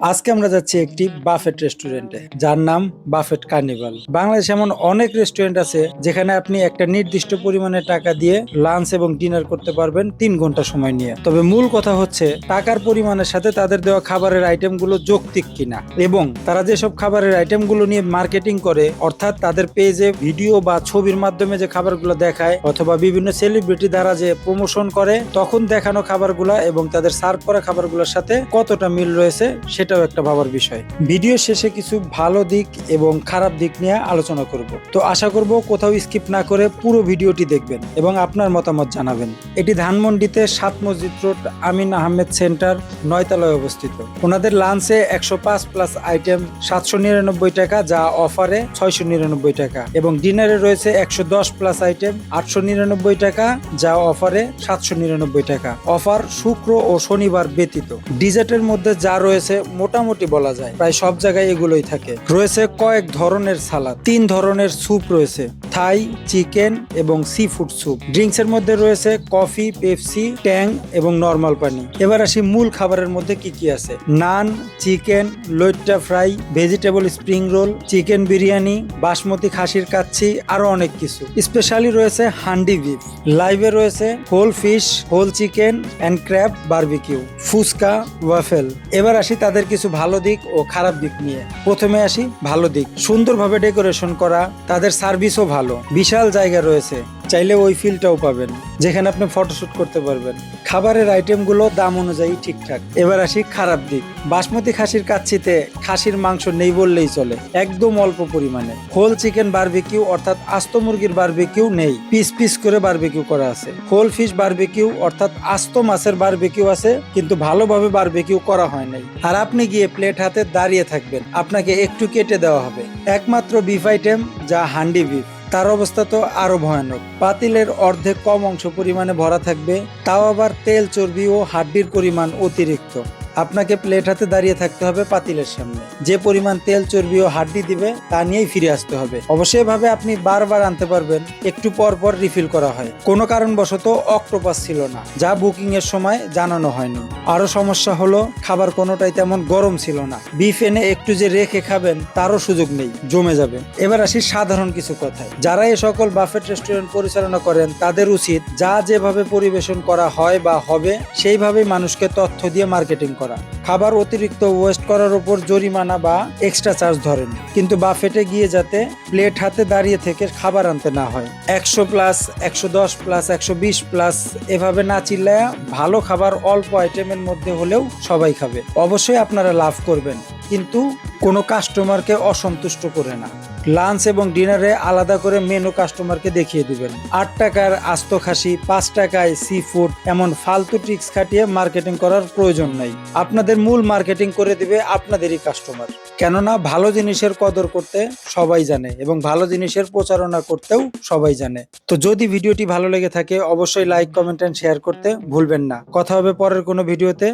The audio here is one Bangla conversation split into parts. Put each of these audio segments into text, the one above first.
আজকে আমরা যাচ্ছি একটি বাফেট রেস্টুরেন্টে, যার নাম বাফেট কার্নিভাল। বাংলাদেশে এমন অনেক রেস্টুরেন্ট আছে যেখানে আপনি একটা নির্দিষ্ট পরিমাণে টাকা দিয়ে লাঞ্চ এবং ডিনার করতে পারবেন তিন ঘণ্টা সময় নিয়ে। তবে মূল কথা হচ্ছে, টাকার পরিমাণের সাথে তাদের দেওয়া খাবারের আইটেমগুলো যৌক্তিক কিনা এবং তারা যেসব খাবারের আইটেমগুলো নিয়ে মার্কেটিং করে, অর্থাৎ তাদের পেজে ভিডিও বা ছবির মাধ্যমে যে খাবারগুলো দেখায় অথবা বিভিন্ন সেলিব্রিটি দ্বারা যে প্রমোশন করে, তখন দেখানো খাবারগুলো এবং তাদের সার্ভ করা খাবারগুলোর সাথে কতটা মিল রয়েছে সেটাও একটা ভাবার বিষয়। ভিডিও শেষে কিছু ভালো দিক এবং খারাপ দিক নিয়ে আলোচনা করব। তো আশা করব কোথাও স্কিপ না করে পুরো ভিডিওটি দেখবেন এবং আপনার মতামত জানাবেন। এটি ধানমন্ডিতে সাত মসজিদ রোড, আমিন আহমেদ সেন্টার, নয়তলায় অবস্থিত। ওনাদের লাঞ্চে একশো পাঁচ প্লাস আইটেম সাতশো নিরানব্বই টাকা, যা অফারে ছয়শো নিরানব্বই টাকা। এবং ডিনারে রয়েছে একশো দশ প্লাস আইটেম আটশো নিরানব্বই টাকা, যা অফারে সাতশো নিরানব্বই টাকা। অফার শুক্র ও শনিবার ব্যতীত। ডিজার্টের মধ্যে যা রয়েছে মোটামুটি বলা যায়। প্রায় সব জায়গায় এগুলোই থাকে। রয়েছে কয়েক ধরনের সালাদ। তিন ধরনের স্যুপ রয়েছে। থাই, চিকেন এবং সি ফুড স্যুপ ড্রিঙ্কস এর মধ্যে রয়েছে কফি, পেপসি, ট্যাং এবং নর্মাল পানি। এবার আসি মূল খাবারের মধ্যে কি কি আছে? Naan, chicken লইট্টা fry, vegetable spring roll, chicken biryani, basmati খাসির কাচ্ছি, আরও অনেক কিছু। স্পেশালি রয়েছে হান্ডি বিফ। লাইভে রয়েছে whole fish, whole chicken and crab barbecue. Fuchka, waffle. এবার আসি তাদের কিছু ভালো দিক ও খারাপ দিক নিয়ে। প্রথমে আসি ভালো দিক। সুন্দরভাবে ডেকোরেশন করা, তাদের সার্ভিসও ভালো। বিশাল জায়গা রয়েছে। চাইলে ওই ফিলটাও পাবেন, যেখানে আপনি ফটোশ্যুট করতে পারবেন। খাবারের আইটেমগুলো দাম অনুযায়ী ঠিকঠাক। এবার আসি খারাপ দিক। বাসমতি খাসির কাচ্ছিতে খাসির মাংস নেই বললেই চলে, একদম অল্প পরিমাণে। হোল চিকেন বারবিকিউ অর্থাৎ আস্ত মুরগির বারবিকিউ নেই পিস পিস করে বারবিকিউ করা আছে। হোল ফিশ বারবিকিউ অর্থাৎ আস্ত মাছের বারবিকিউ আছে, কিন্তু ভালোভাবে বারবিকিউ করা হয় নাই। আর আপনি গিয়ে প্লেট হাতে দাঁড়িয়ে থাকবেন, আপনাকে একটু কেটে দেওয়া হবে। একমাত্র বিফ আইটেম যা হান্ডি বিফ তার অবস্থা তো আরও ভয়ানক। পাতিলের অর্ধেক কম অংশ পরিমাণে ভরা থাকবে, তাও আবার তেল, চর্বি ও হাড্ডির পরিমাণ অতিরিক্ত। আপনাকে প্লেট হাতে দাঁড়িয়ে থাকতে হবে পাতিলের সামনে। যে পরিমাণ তেল, চর্বি ও হাড্ডি দিবে, তা নিয়েই ফিরে আসতে হবে। অবশ্যই ভাবে আপনি বারবার আনতে পারবেন, একটু পর পর রিফিল করা হয়। কোনো কারণবশত অক্টোপাস ছিল না, যা বুকিং এর সময় জানানো হয়নি। আরও সমস্যা হলো, খাবার কোনোটাই তেমন গরম ছিল না। বিফ এনে একটু যে রেখে খাবেন, তারও সুযোগ নেই, জমে যাবে। এবার আসি সাধারণ কিছু কথায়। যারা এই সকল বাফেট রেস্টুরেন্ট পরিচালনা করেন, তাদের উচিত যা যেভাবে পরিবেশন করা হয় বা হবে, সেইভাবেই মানুষকে তথ্য দিয়ে মার্কেটিং করা। খাবার অতিরিক্ত ওয়েস্ট করার উপর জরিমানা বা এক্সট্রা চার্জ ধরেন। কিন্তু বাফেটে গিয়ে যাতে প্লেট হাতে দাঁড়িয়ে থেকে খাবার আনতে না হয়। একশো প্লাস একশো দশ প্লাস একশো বিশ প্লাস এভাবে না চিল্লায় ভালো খাবার অল্প আইটেমের মধ্যে হলেও সবাই খাবে। অবশ্যই আপনারা লাভ করবেন। কিন্তু কোনো কাস্টমারকে অসন্তুষ্ট করে না। লাঞ্চ এবং ডিনারে আলাদা করে মেনু কাস্টমারকে দেখিয়ে দিবেন। আট টাকার আস্ত খাসি, পাঁচ টাকায় সি ফুড এমন ফালতু ট্রিক্স খাটিয়ে মার্কেটিং করার প্রয়োজন নাই। আপনাদের মূল মার্কেটিং করে দিবে আপনাদেরই কাস্টমার কেননা ভালো জিনিসের কদর করতে সবাই জানে এবং ভালো জিনিসের প্রচারণা করতেও সবাই জানে। তো যদি ভিডিওটি ভালো লেগে থাকে, অবশ্যই লাইক কমেন্ট এন্ড শেয়ার করতে ভুলবেন না। কথা হবে পরের কোনো ভিডিওতে।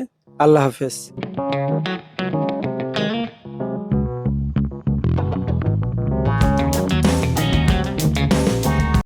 আল্লাহ হাফেজ।